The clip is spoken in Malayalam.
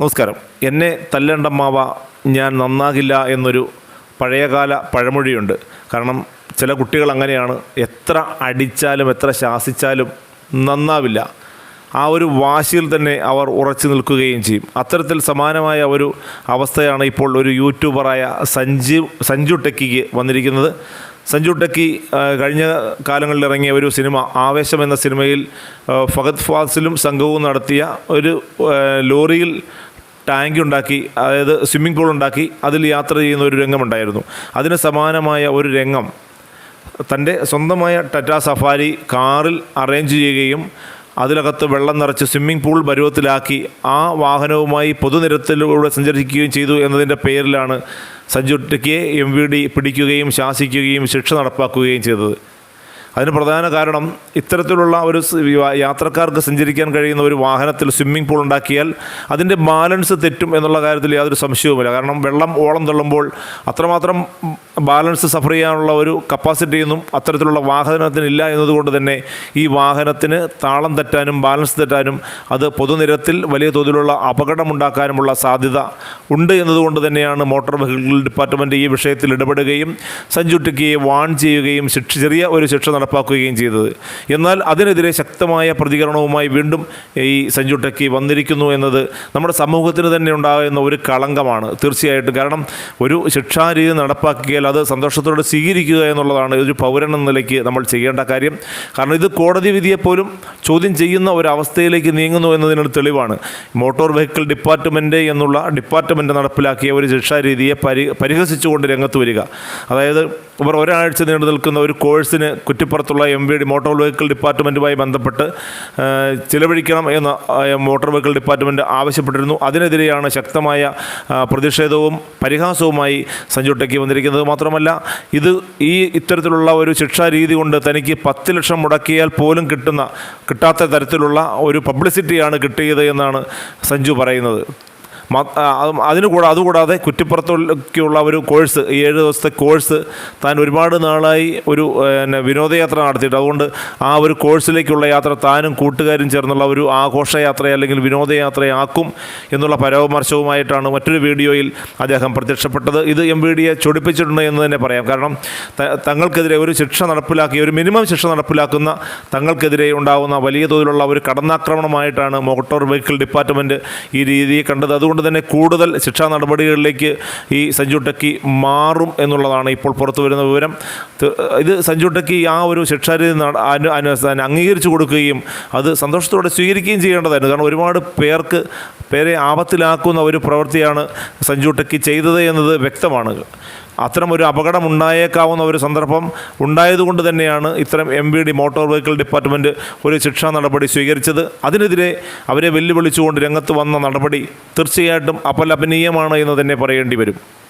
നമസ്കാരം. എന്നെ തല്ലണ്ടമ്മാവ ഞാൻ നന്നാകില്ല എന്നൊരു പഴയകാല പഴമൊഴിയുണ്ട്. കാരണം ചില കുട്ടികൾ അങ്ങനെയാണ്. എത്ര അടിച്ചാലും എത്ര ശാസിച്ചാലും നന്നാവില്ല. ആ ഒരു വാശിയിൽ തന്നെ അവർ ഉറച്ചു നിൽക്കുകയും ചെയ്യും. അത്തരത്തിൽ സമാനമായ ഒരു അവസ്ഥയാണ് ഇപ്പോൾ ഒരു യൂട്യൂബറായ സഞ്ജീവ് സഞ്ജു ടെക്കിക്ക് വന്നിരിക്കുന്നത്. സഞ്ജു ടെക്കി കഴിഞ്ഞ കാലങ്ങളിൽ ഇറങ്ങിയ ഒരു സിനിമ ആവേശം എന്ന സിനിമയിൽ ഫഹദ് ഫാസിലും സംഘവും നടത്തിയ ഒരു ലോറിയിൽ ടാങ്ക് ഉണ്ടാക്കി അതായത് സ്വിമ്മിംഗ് പൂൾ ഉണ്ടാക്കി അതിൽ യാത്ര ചെയ്യുന്ന ഒരു രംഗമുണ്ടായിരുന്നു. അതിന് സമാനമായ ഒരു രംഗം തന്റെ സ്വന്തമായ ടറ്റ സഫാരി കാറിൽ അറേഞ്ച് ചെയ്യുകയും അതിനകത്ത് വെള്ളം നിറച്ച് സ്വിമ്മിംഗ് പൂൾ പരുവത്തിലാക്കി ആ വാഹനവുമായി പൊതുനിരത്തിലൂടെ സഞ്ചരിക്കുകയും ചെയ്തു എന്നതിന്റെ പേരിലാണ് സഞ്ജു ടെക്കിയെ എം വി ഡി പിടിക്കുകയും ശാസിക്കുകയും ശിക്ഷ നടപ്പാക്കുകയും ചെയ്തത്. അതിന് പ്രധാന കാരണം ഇത്തരത്തിലുള്ള ഒരു യാത്രക്കാർക്ക് സഞ്ചരിക്കാൻ കഴിയുന്ന ഒരു വാഹനത്തിൽ സ്വിമ്മിംഗ് പൂൾ ഉണ്ടാക്കിയാൽ അതിന്റെ ബാലൻസ് തെറ്റും എന്നുള്ള കാര്യത്തിൽ യാതൊരു സംശയവുമില്ല. കാരണം വെള്ളം ഓളം തള്ളുമ്പോൾ അത്രമാത്രം ബാലൻസ് സഫർ ചെയ്യാനുള്ള ഒരു കപ്പാസിറ്റിയൊന്നും അത്തരത്തിലുള്ള വാഹനത്തിനില്ല എന്നതുകൊണ്ട് തന്നെ ഈ വാഹനത്തിന് താളം തെറ്റാനും ബാലൻസ് തെറ്റാനും അത് പൊതുനിരത്തിൽ വലിയ തോതിലുള്ള അപകടമുണ്ടാക്കാനുമുള്ള സാധ്യത ഉണ്ട് എന്നതുകൊണ്ട് തന്നെയാണ് മോട്ടോർ വെഹിക്കിൾ ഡിപ്പാർട്ട്മെന്റ് ഈ വിഷയത്തിൽ ഇടപെടുകയും സഞ്ജു ടിക്കിയെ വാൺ ചെയ്യുകയും ശിക്ഷ ചെറിയ ഒരു ശിക്ഷ നടപ്പാക്കുകയും ചെയ്തത്. എന്നാൽ അതിനെതിരെ ശക്തമായ പ്രതികരണവുമായി വീണ്ടും ഈ സഞ്ജു ടെക്കി വന്നിരിക്കുന്നു എന്നത് നമ്മുടെ സമൂഹത്തിന് തന്നെ ഉണ്ടാകുന്ന ഒരു കളങ്കമാണ്. തീർച്ചയായിട്ടും. കാരണം ഒരു ശിക്ഷാരീതി നടപ്പാക്കിയാൽ അത് സന്തോഷത്തോടെ സ്വീകരിക്കുക എന്നുള്ളതാണ് ഒരു പൗരൻ എന്ന നിലയ്ക്ക് നമ്മൾ ചെയ്യേണ്ട കാര്യം. കാരണം ഇത് കോടതി വിധിയെപ്പോലും ചോദ്യം ചെയ്യുന്ന ഒരവസ്ഥയിലേക്ക് നീങ്ങുന്നു എന്നതിനൊരു തെളിവാണ്. മോട്ടോർ വെഹിക്കിൾ ഡിപ്പാർട്ട്മെന്റ് എന്നുള്ള ഡിപ്പാർട്ട്മെന്റ് നടപ്പിലാക്കിയ ഒരു ശിക്ഷാരീതിയെ പരി പരിഹസിച്ചുകൊണ്ട് രംഗത്ത് വരിക. അതായത് ഇവർ ഒരാഴ്ച നീണ്ടു നിൽക്കുന്ന ഒരു കോഴ്സിന് കുറ്റിപ്പുറത്തുള്ള M V D motor vehicle ഡിപ്പാർട്ട്മെന്റുമായി ബന്ധപ്പെട്ട് ചിലവഴിക്കണം എന്ന് മോട്ടോർ വെഹിക്കിൾ ഡിപ്പാർട്ട്മെന്റ് ആവശ്യപ്പെട്ടിരുന്നു. അതിനെതിരെയാണ് ശക്തമായ പ്രതിഷേധവും പരിഹാസവുമായി സഞ്ജു ടെക്കി വന്നിരിക്കുന്നത്. മാത്രമല്ല ഇത് ഈ ഇത്തരത്തിലുള്ള ഒരു ശിക്ഷാരീതി കൊണ്ട് തനിക്ക് പത്ത് ലക്ഷം മുടക്കിയാൽ പോലും കിട്ടുന്ന കിട്ടാത്ത തരത്തിലുള്ള ഒരു പബ്ലിസിറ്റിയാണ് കിട്ടിയത് എന്നാണ് സഞ്ജു പറയുന്നത്. അതിന് കൂടാതെ അതുകൂടാതെ കുറ്റിപ്പുറത്തേക്കുള്ള ഒരു കോഴ്സ് ഈ ഏഴ് ദിവസത്തെ കോഴ്സ് താൻ ഒരുപാട് നാളായി ഒരു പിന്നെ വിനോദയാത്ര നടത്തിയിട്ട്. അതുകൊണ്ട് ആ ഒരു കോഴ്സിലേക്കുള്ള യാത്ര താനും കൂട്ടുകാരും ചേർന്നുള്ള ഒരു ആഘോഷയാത്ര അല്ലെങ്കിൽ വിനോദയാത്രയാക്കും എന്നുള്ള പരാമർശവുമായിട്ടാണ് മറ്റൊരു വീഡിയോയിൽ അദ്ദേഹം പ്രത്യക്ഷപ്പെട്ടത്. ഇത് എം വി ഡിയെ ചൊടിപ്പിച്ചിട്ടുണ്ട് എന്ന് തന്നെ പറയാം. കാരണം തങ്ങൾക്കെതിരെ ഒരു ശിക്ഷ നടപ്പിലാക്കി ഒരു മിനിമം ശിക്ഷ നടപ്പിലാക്കുന്ന തങ്ങൾക്കെതിരെ ഉണ്ടാകുന്ന വലിയ തോതിലുള്ള ഒരു കടന്നാക്രമണമായിട്ടാണ് മോട്ടോർ വെഹിക്കിൾ ഡിപ്പാർട്ട്മെന്റ് ഈ രീതിയെ കണ്ടത്. അതുകൊണ്ട് തന്നെ കൂടുതൽ ശിക്ഷാ നടപടികളിലേക്ക് ഈ സഞ്ജു ടെക്കി മാറും എന്നുള്ളതാണ് ഇപ്പോൾ പുറത്തു വരുന്ന വിവരം. ഇത് സഞ്ജു ടെക്കി ആ ഒരു ശിക്ഷാരീതി അംഗീകരിച്ചു കൊടുക്കുകയും അത് സന്തോഷത്തോടെ സ്വീകരിക്കുകയും ചെയ്യേണ്ടതായിരുന്നു. കാരണം ഒരുപാട് പേർക്ക് പേരെ ആപത്തിലാക്കുന്ന ഒരു പ്രവൃത്തിയാണ് സഞ്ജു ടെക്കി ചെയ്തത് എന്നത് വ്യക്തമാണ്. അത്തരം ഒരു അപകടം ഉണ്ടായേക്കാവുന്ന ഒരു സന്ദർഭം ഉണ്ടായതുകൊണ്ട് തന്നെയാണ് ഇത്തരം M V D motor vehicle department ഒരു ശിക്ഷാ നടപടി സ്വീകരിച്ചത്. അതിനെതിരെ അവരെ വെല്ലുവിളിച്ചുകൊണ്ട് രംഗത്ത് വന്ന നടപടി തീർച്ചയായിട്ടും അപലപനീയമാണ് എന്ന് തന്നെ പറയേണ്ടി വരും.